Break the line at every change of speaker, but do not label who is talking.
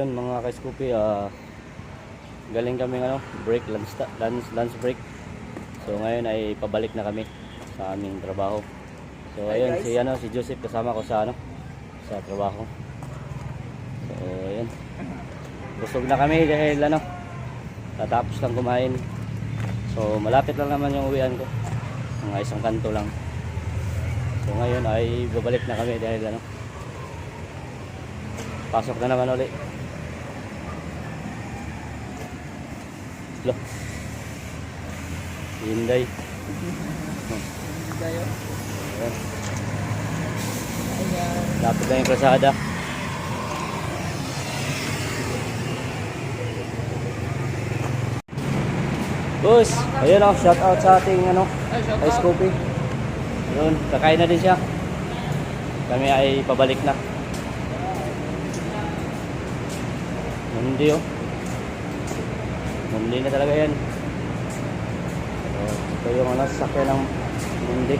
ayun mga ka-Scoopy, ah, galing kami ano, break, lunch, lunch, lunch break. So ngayon ay pabalik na kami sa aming trabaho. So
Hi,
ayun,
guys.
si ano, si Joseph kasama ko sa ano, sa trabaho. So ayun. Busog na kami dahil ano, tatapos lang kumain. So malapit lang naman yung uwian ko. Mga isang kanto lang. So ngayon ay babalik na kami dahil ano, pasok na naman ulit. Lo. Hinday.
Tayo.
Ayan.
Ayan.
Lapit na yung krasada. Boss, ayun oh, shout out sa ating ano, Ice. Coffee. Yun, kakain na din siya. Kami ay pabalik na. Mundi oh. Mundi na talaga yan. Ito yung ano, sasakyan ng mundi.